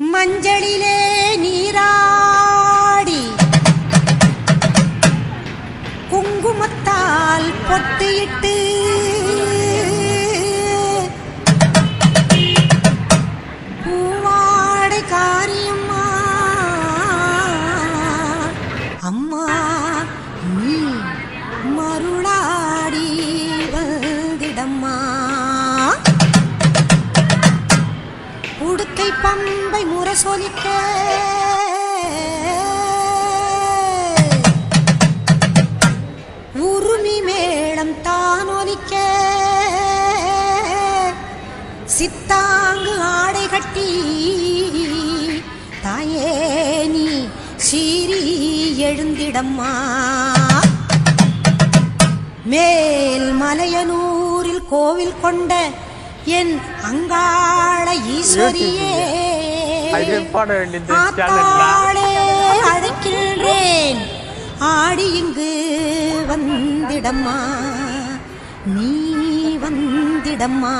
மஞ்சளிலே நீராடி குங்குமத்தால் பொட்டியிட்டு பூவாடை காரியம்மா. அம்மா மருளா பாதை பம்பை முரசொலிக்க. உருமி மேளம் தான் ஒலிக்க சித்தாங்கு ஆடை கட்டி. தாயே நீ சீறி எழுந்திடம்மா. மேல் மலையனூரில் கோவில் கொண்ட என் அங்காள ஈஸ்வரியே ஆத்தாளே அழைக்கின்றேன். ஆடி இங்கு வந்திடம்மா நீ வந்திடம்மா.